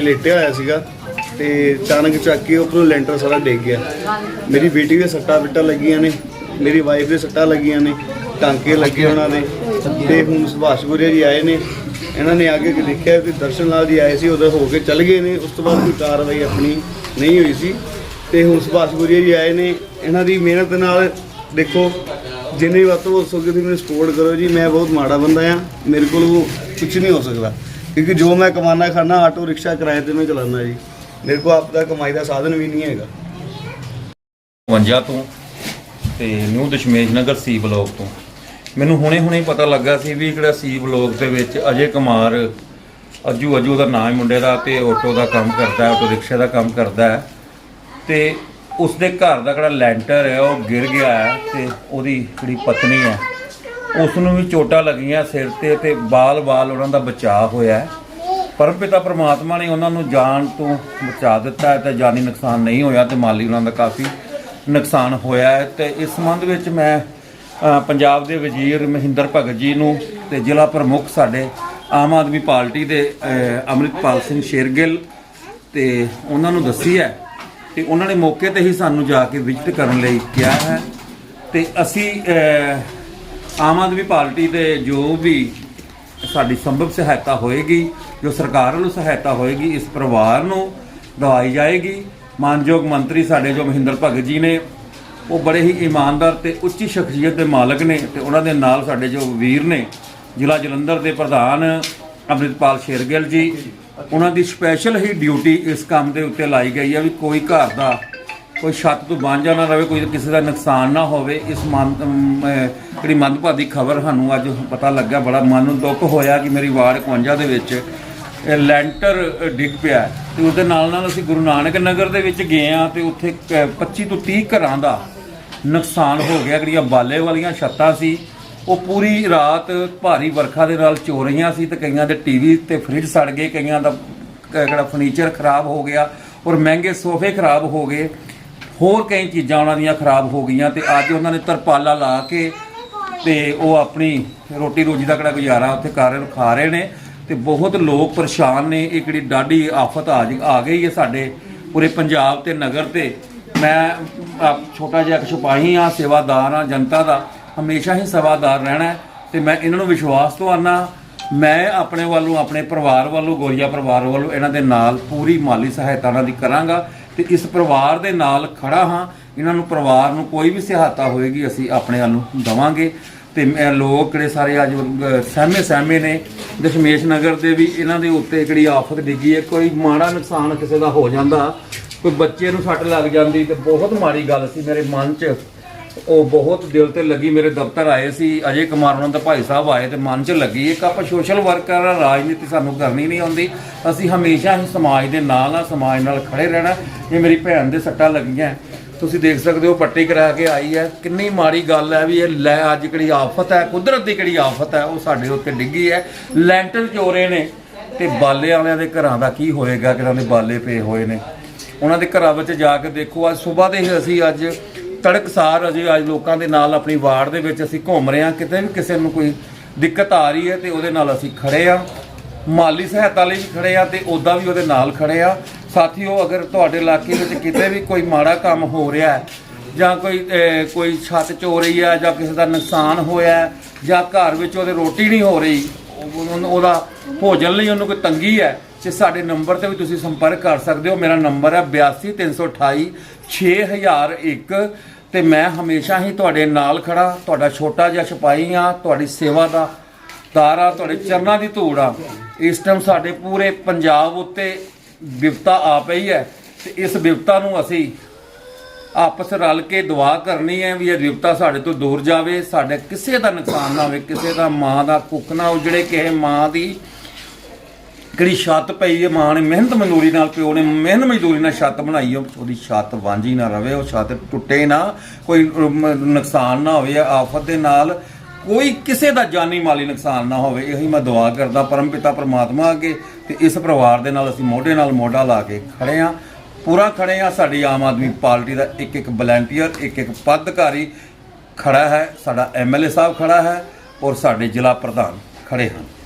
ਲੇਟਿਆ ਹੋਇਆ ਸੀਗਾ ਤੇ ਅਚਾਨਕ ਚੱਕ ਕੇ ਉੱਪਰੋਂ ਲੈਂਟਰ ਸਾਰਾ ਡਿੱਗ ਗਿਆ। ਮੇਰੀ ਬੇਟੀ ਦੇ ਸੱਟਾਂ ਬਿੱਟਾਂ ਲੱਗੀਆਂ ਨੇ, ਮੇਰੀ ਵਾਈਫ ਦੇ ਸੱਟਾਂ ਲੱਗੀਆਂ ਨੇ, ਟਾਂਕੇ ਲੱਗੇ ਉਹਨਾਂ ਦੇ ਤੇ ਹੁਣ ਸੁਭਾਸ਼ ਗੁਰਿਆ ਜੀ ਆਏ ਨੇ। ਇਹਨਾਂ ਨੇ ਆ ਕੇ ਦੇਖਿਆ ਕਿ ਦਰਸ਼ਨ ਲਾਲ ਜੀ ਆਏ ਸੀ ਉਧਰ ਹੋ ਕੇ ਚੱਲ ਗਏ ਨੇ, ਉਸ ਤੋਂ ਬਾਅਦ ਕੋਈ ਕਾਰਵਾਈ ਆਪਣੀ ਨਹੀਂ ਹੋਈ ਸੀ। ਤੇ ਹੁਣ ਸੁਭਾਸ਼ ਗੁਰਿਆ ਜੀ ਆਏ ਨੇ, ਇਹਨਾਂ ਦੀ ਮਿਹਨਤ ਨਾਲ ਦੇਖੋ, ਜਿੰਨੀ ਵੱਧ ਤੋਂ ਵੱਧ ਸਕੇ ਤੁਸੀਂ ਮੈਨੂੰ ਸਪੋਰਟ ਕਰੋ ਜੀ, ਮੈਂ ਬਹੁਤ ਮਾੜਾ ਬੰਦਾ ਆ ਮੇਰੇ ਕੋਲ ਉਹ ਕੁਝ ਨਹੀਂ ਹੋ ਸਕਦਾ। ਕਿਉਂਕਿ ਜੋ ਮੈਂ ਕਮਾਨਾ ਖਾਣਾ ਆਟੋ, ਰਿਕਸ਼ਾ ਕਿਰਾਏ ਤੇ ਮੈਂ ਚਲਾਉਂਦਾ ਜੀ। ਮੇਰੇ ਕੋਲ ਆਪ ਦਾ ਕਮਾਈ ਦਾ ਸਾਧਨ ਵੀ ਨਹੀਂ ਹੈਗਾ। 52 ਤੋਂ ਤੇ new Dashmesh Nagar C block ਤੋਂ। ਮੈਨੂੰ ਹੁਣੇ ਹੁਣੇ ਪਤਾ ਲੱਗਾ ਸੀ ਵੀ ਜਿਹੜਾ ਸੀ ਬਲੋਕ ਦੇ ਵਿੱਚ ਅਜੇ ਕੁਮਾਰ ਅੱਜੂ ਅੱਜੂ ਦਾ ਨਾਮ ਹੈ ਮੁੰਡੇ ਦਾ ਤੇ ਆਟੋ ਦਾ ਕੰਮ ਕਰਦਾ ਹੈ ਆਟੋ ਰਿਕਸ਼ੇ ਦਾ ਕੰਮ ਕਰਦਾ ਹੈ। ਤੇ ਉਸ ਦੇ ਘਰ ਦਾ ਜਿਹੜਾ ਲੈਂਟਰ ਹੈ, ਉਹ ਗਿਰ ਗਿਆ ਹੈ ਤੇ ਉਹਦੀ ਜਿਹੜੀ ਪਤਨੀ ਹੈ ਉਸ ਨੂੰ ਵੀ ਚੋਟਾਂ ਲੱਗੀਆਂ ਸਿਰ ਤੇ ਤੇ ਬਾਲ-ਬਾਲ ਉਹਨਾਂ ਦਾ ਬਚਾਅ ਹੋਇਆ ਹੈ। ਪਰਮਪਿਤਾ ਪ੍ਰਮਾਤਮਾ ਨੇ ਉਹਨਾਂ ਨੂੰ ਜਾਨ ਤੋਂ ਬਚਾ ਦਿੱਤਾ ਹੈ ਤੇ ਜਾਨੀ ਨੁਕਸਾਨ ਨਹੀਂ ਹੋਇਆ ਤੇ ਮਾਲੀ ਉਹਨਾਂ ਦਾ ਕਾਫੀ ਨੁਕਸਾਨ ਹੋਇਆ ਹੈ ਤੇ ਇਸ ਸੰਬੰਧ ਵਿੱਚ ਮੈਂ ਪੰਜਾਬ ਦੇ ਵਜ਼ੀਰ ਮਹਿੰਦਰ ਭਗਤ ਜੀ ਨੂੰ ਤੇ ਜ਼ਿਲ੍ਹਾ ਪ੍ਰਮੁੱਖ ਸਾਡੇ ਆਮ ਆਦਮੀ ਪਾਰਟੀ ਦੇ ਅ, ਅੰਮ੍ਰਿਤਪਾਲ ਸਿੰਘ ਸ਼ੇਰਗਿੱਲ ਤੇ ਉਹਨਾਂ ਨੂੰ ਦੱਸੀ ਹੈ ਤੇ ਉਹਨਾਂ ਨੇ ਮੌਕੇ ਤੇ ਹੀ ਸਾਨੂੰ ਜਾ ਕੇ ਵਿਜ਼ਿਟ ਕਰਨ ਲਈ ਕਿਹਾ ਹੈ ਤੇ ਅਸੀਂ ਆਮ ਆਦਮੀ ਪਾਰਟੀ ਦੇ ਜੋ ਵੀ ਸਾਡੀ ਸੰਭਵ ਸਹਾਇਤਾ ਹੋਏਗੀ, ਜੋ ਸਰਕਾਰ ਵੱਲੋਂ ਸਹਾਇਤਾ ਹੋਏਗੀ, ਇਸ ਪਰਿਵਾਰ ਨੂੰ ਦਵਾਈ ਜਾਏਗੀ। ਮਾਨਯੋਗ ਮੰਤਰੀ ਸਾਡੇ ਜੋ ਮਹਿੰਦਰ ਭਗਤ ਜੀ ਨੇ, ਉਹ ਬੜੇ ਹੀ ਇਮਾਨਦਾਰ ਤੇ ਉੱਚੀ ਸ਼ਖਸੀਅਤ ਦੇ ਮਾਲਕ ਨੇ ਤੇ ਉਹਨਾਂ ਦੇ ਨਾਲ ਸਾਡੇ ਜੋ ਵੀਰ ਨੇ, ਜ਼ਿਲ੍ਹਾ ਜਲੰਧਰ ਦੇ ਪ੍ਰਧਾਨ ਅੰਮ੍ਰਿਤਪਾਲ ਸ਼ੇਰਗਿੱਲ ਜੀ, ਉਹਨਾਂ ਦੀ ਸਪੈਸ਼ਲ ਹੀ ਡਿਊਟੀ ਇਸ ਕੰਮ ਦੇ ਉੱਤੇ ਲਾਈ ਗਈ ਹੈ ਵੀ ਕੋਈ ਘਰ ਦਾ ਕੋਈ ਛੱਤ ਤੋਂ ਵਾਂਝਾ ਨਾ ਰਵੇ ਕੋਈ ਕਿਸੇ ਦਾ ਨੁਕਸਾਨ ਨਾ ਹੋਵੇ ਇਸ ਮਨ ਅਮ, ਅਹ, ਜਿਹੜੀ ਮੰਦਭਾਗੀ ਖਬਰ ਸਾਨੂੰ ਅੱਜ ਪਤਾ ਲੱਗਾ ਬੜਾ ਮਨ ਨੂੰ ਦੁੱਖ ਹੋਇਆ ਕਿ ਮੇਰੀ ਵਾਰਡ 51 ਦੇ ਵਿੱਚ ਇਹ ਲੈਂਟਰ ਅ, ਡਿੱਗ ਪਿਆ ਤੇ ਉਹਦੇ ਨਾਲ ਨਾਲ ਅਸੀਂ ਗੁਰੂ ਨਾਨਕ ਨਗਰ ਦੇ ਵਿੱਚ ਗਏ ਆ ਤੇ ਉੱਥੇ ਕ- 25 ਤੋਂ 30 ਘਰਾਂ ਦਾ ਨੁਕਸਾਨ ਹੋ ਗਿਆ ਜਿਹੜੀਆਂ ਬਾਲੇ ਵਾਲੀਆਂ ਛੱਤਾਂ ਸੀ। ਉਹ ਪੂਰੀ ਰਾਤ ਭਾਰੀ ਵਰਖਾ ਦੇ ਨਾਲ ਚੋ ਰਹੀਆਂ ਸੀ ਤੇ ਕਈਆਂ ਦੇ ਟੀਵੀ ਤੇ ਫ੍ਰਿਜ ਸੜ ਗਏ ਕਈਆਂ ਦਾ ਕ- ਜਿਹੜਾ ਫਰਨੀਚਰ ਖਰਾਬ ਹੋ ਗਿਆ ਔਰ ਮਹਿੰਗੇ ਸੋਫੇ ਖਰਾਬ ਹੋ ਗਏ। ਹੋਰ ਕਈ ਚੀਜ਼ਾਂ ਉਹਨਾਂ ਦੀਆਂ ਖਰਾਬ ਹੋ ਗਈਆਂ ਤੇ ਅੱਜ ਉਹਨਾਂ ਨੇ ਤਰਪਾਲਾ ਲਾ ਕੇ ਤੇ ਉਹ ਆਪਣੀ ਰੋਟੀ ਰੋਜੀ ਦਾ ਕਿਹੜਾ ਗੁਜ਼ਾਰਾ ਉੱਥੇ ਕਰ ਰਹੇ ਖਾ ਰਹੇ ਨੇ ਤੇ ਬਹੁਤ ਲੋਕ ਪਰੇਸ਼ਾਨ ਨੇ ਇਹ ਕਿਹੜੀ ਡਾਢੀ ਆਫਤ ਆ ਜੀ- ਆ ਗਈ ਹੈ ਸਾਡੇ ਪੂਰੇ ਪੰਜਾਬ ਤੇ ਨਗਰ ਤੇ। ਮੈਂ ਅਹ, ਛੋਟਾ ਜਿਹਾ ਇੱਕ ਸਿਪਾਹੀ ਆ ਸੇਵਾਦਾਰ ਆ ਜਨਤਾ ਦਾ ਹਮੇਸ਼ਾ ਹੀ ਸੇਵਾਦਾਰ ਰਹਿਣਾ ਹੈ ਤੇ ਮੈਂ ਇਹਨਾਂ ਨੂੰ ਵਿਸ਼ਵਾਸ ਦਵਾਨਾ ਮੈਂ ਆਪਣੇ ਵੱਲੋਂ ਆਪਣੇ ਪਰਿਵਾਰ ਵੱਲੋਂ ਗੋਰੀਆ ਪਰਿਵਾਰ ਵੱਲੋਂ ਇਹਨਾਂ ਦੇ ਨਾਲ ਪੂਰੀ ਮਾਲੀ ਸਹਾਇਤਾ ਇਹਨਾਂ ਦੀ ਕਰਾਂਗਾ। ਤੇ ਇਸ ਪਰਿਵਾਰ ਦੇ ਨਾਲ ਖੜਾ ਹਾਂ। ਇਹਨਾਂ ਨੂੰ ਪਰਿਵਾਰ ਨੂੰ ਕੋਈ ਵੀ ਸਹਾਇਤਾ ਹੋਏਗੀ ਅਸੀਂ ਆਪਣੇ ਵੱਲੋਂ ਦਵਾਂਗੇ। ਤੇ ਮੈਂ ਲੋਕ ਜਿਹੜੇ ਸਾਰੇ ਅੱਜ ਅਹ, ਸਹਿਮੇ ਸਹਿਮੇ ਨੇ ਦਸ਼ਮੇਸ਼ ਨਗਰ ਦੇ ਵੀ ਇਹਨਾਂ ਦੇ ਉੱਤੇ ਜਿਹੜੀ ਆਫਤ ਡਿੱਗੀ ਹੈ ਕੋਈ ਮਾੜਾ ਨੁਕਸਾਨ ਕਿਸੇ ਦਾ ਹੋ ਜਾਂਦਾ। ਕੋਈ ਬੱਚੇ ਨੂੰ ਸੱਟ ਲੱਗ ਜਾਂਦੀ ਤੇ ਬਹੁਤ ਮਾੜੀ ਗੱਲ ਸੀ ਮੇਰੇ ਮਨ 'ਚ। ਉਹ ਬਹੁਤ ਦਿਲ ਤੇ ਲੱਗੀ, ਮੇਰੇ ਦਫ਼ਤਰ ਆਏ ਸੀ, ਅਜੇ ਕੁਮਾਰ ਉਹਨਾਂ ਦਾ ਭਾਈ ਸਾਹਿਬ ਆਏ ਤੇ ਮਨ 'ਚ ਲੱਗੀ, ਇੱਕ ਆਪਾਂ ਸੋਸ਼ਲ ਵਰਕਰ ਆ, ਰਾਜਨੀਤੀ ਸਾਨੂੰ ਕਰਨੀ ਨਹੀਂ ਆਉਂਦੀ, ਅਸੀਂ ਹਮੇਸ਼ਾ ਹੀ ਸਮਾਜ ਦੇ ਨਾਲ ਆ, ਸਮਾਜ ਨਾਲ ਖੜੇ ਰਹਿਣਾ, ਇਹ ਮੇਰੀ ਭੈਣ ਦੇ ਸੱਟਾਂ ਲੱਗੀਆਂ। ਤੁਸੀਂ ਦੇਖ ਸਕਦੇ ਹੋ, ਪੱਟੀ ਕਰਾ ਕੇ ਆਈ ਹੈ, ਕਿੰਨੀ ਮਾੜੀ ਗੱਲ ਹੈ ਵੀ ਇਹ ਲੈ ਅੱਜ ਕਿਹੜੀ ਆਫਤ ਹੈ, ਕੁਦਰਤ ਦੀ ਕਿਹੜੀ ਆਫਤ ਹੈ, ਉਹ ਸਾਡੇ ਉੱਤੇ ਡਿੱਗੀ ਹੈ, ਲੈਂਟਰ ਚੋਰੇ ਨੇ, ਤੇ ਬਾਲੇ ਵਾਲਿਆਂ ਦੇ ਘਰਾਂ ਦਾ ਕੀ ਹੋਏਗਾ ਕਿਹਨਾਂ ਦੇ ਬਾਲੇ ਪਏ ਹੋਏ ਨੇ। ਉਹਨਾਂ ਦੇ ਘਰਾਂ ਵਿੱਚ ਜਾ ਕੇ ਦੇਖੋ, ਅੱਜ ਸਵੇਰ ਦੇ ਹੀ ਅਸੀਂ ਅੱਜ ਤੜਕਸਾਰ ਅਜੇ ਅੱਜ ਲੋਕਾਂ ਦੇ ਨਾਲ ਆਪਣੀ ਵਾਰਡ ਦੇ ਵਿੱਚ ਅਸੀਂ ਘੁੰਮ ਰਹੇ ਹਾਂ। ਕਿਤੇ ਵੀ ਕਿਸੇ ਨੂੰ ਕੋਈ ਦਿੱਕਤ ਆ ਰਹੀ ਹੈ ਤੇ ਉਹਦੇ ਨਾਲ ਅਸੀਂ ਖੜੇ ਆ ਮਾਲੀ ਸਹਾਇਤਾ ਲਈ ਵੀ ਖੜੇ ਆ ਤੇ ਉਦਾਂ ਵੀ ਉਹਦੇ ਨਾਲ ਖੜੇ ਆ ਸਾਥੀਓ, ਅਗਰ ਤੁਹਾਡੇ ਇਲਾਕੇ ਵਿੱਚ ਕਿਤੇ ਵੀ ਕੋਈ ਮਾੜਾ ਕੰਮ ਹੋ ਰਿਹਾ ਹੈ ਜਾਂ ਕੋਈ ਕੋਈ ਛੱਤ ਚੋ ਰਹੀ ਹੈ ਜਾਂ ਕਿਸੇ ਦਾ ਨੁਕਸਾਨ ਹੋਇਆ ਜਾਂ ਘਰ ਵਿੱਚ ਉਹਦੇ ਰੋਟੀ ਨਹੀਂ ਹੋ ਰਹੀ ਉਹਨੂੰ- ਉਹਦਾ ਭੋਜਨ ਲਈ ਉਹਨੂੰ ਕੋਈ ਤੰਗੀ ਹੈ ਤੇ ਸਾਡੇ ਨੰਬਰ ਤੇ ਵੀ ਤੁਸੀਂ ਸੰਪਰਕ ਕਰ ਸਕਦੇ ਹੋ। ਮੇਰਾ ਨੰਬਰ ਹੈ 82328 6001 ਤੇ ਮੈਂ ਹਮੇਸ਼ਾ ਹੀ ਤੁਹਾਡੇ ਨਾਲ ਖੜਾ, ਤੁਹਾਡਾ ਛੋਟਾ ਜਿਹਾ ਸਿਪਾਹੀ ਆ ਤੁਹਾਡੀ ਸੇਵਾ ਦਾ ਦਾਰਾ ਤੁਹਾਡੇ ਚਰਨਾਂ ਦੀ ਧੂੜ ਆ ਇਸ ਟਾਈਮ ਸਾਡੇ ਪੂਰੇ ਪੰਜਾਬ ਉੱਤੇ ਵਿਪਤਾ ਆ ਪਈ ਹੈ ਤੇ ਇਸ ਵਿਪਤਾ ਨੂੰ ਅਸੀਂ ਆਪਸ ਰਲ ਕੇ ਦੁਆ ਕਰਨੀ ਹੈ ਵੀ ਇਹ ਵਿਪਤਾ ਸਾਡੇ ਤੋਂ ਦੂਰ ਜਾਵੇ, ਸਾਡੇ ਕਿਸੇ ਦਾ ਨੁਕਸਾਨ ਨਾ ਹੋਵੇ, ਕਿਸੇ ਦਾ ਮਾਂ ਦਾ ਕੁੱਕ ਨਾ ਉਜੜੇ ਕਿਸੇ ਮਾਂ ਦੀ ਕਿਹੜੀ ਛੱਤ ਪਈ ਹੈ, ਮਾਂ ਨੇ ਮਿਹਨਤ ਮਜ਼ਦੂਰੀ ਨਾਲ, ਪਿਓ ਨੇ ਮਿਹਨਤ ਮਜ਼ਦੂਰੀ ਨਾਲ ਛੱਤ ਬਣਾਈ ਉਹ- ਉਹਦੀ ਛੱਤ ਵਾਂਝੀ ਨਾ ਰਵੇ, ਉਹ ਛੱਤ ਟੁੱਟੇ ਨਾ, ਕੋਈ ਨੁਕਸਾਨ ਨਾ ਹੋਵੇ ਆਫਤ ਦੇ ਨਾਲ ਕੋਈ ਕਿਸੇ ਦਾ ਜਾਨੀ ਮਾਲੀ ਨੁਕਸਾਨ ਨਾ ਹੋਵੇ, ਇਹੀ ਮੈਂ ਦੁਆ ਕਰਦਾ ਪਰਮਪਿਤਾ ਪਰਮਾਤਮਾ ਅੱਗੇ, ਤੇ ਇਸ ਪਰਿਵਾਰ ਦੇ ਨਾਲ ਅਸੀਂ ਮੋਢੇ ਨਾਲ ਮੋਢਾ ਲਾ ਕੇ ਖੜੇ ਆ। ਪੂਰਾ ਖੜੇ ਆ, ਸਾਡੀ ਆਮ ਆਦਮੀ ਪਾਰਟੀ ਦਾ ਇੱਕ ਇੱਕ ਵਲੰਟੀਅਰ, ਇੱਕ ਇੱਕ ਪਦਾਧਿਕਾਰੀ ਖੜਾ ਹੈ, ਸਾਡਾ ਐਮਐਲਏ ਸਾਹਿਬ ਖੜਾ ਹੈ, ਔਰ ਸਾਡੇ ਜ਼ਿਲ੍ਹਾ ਪ੍ਰਧਾਨ ਖੜੇ ਹਨ।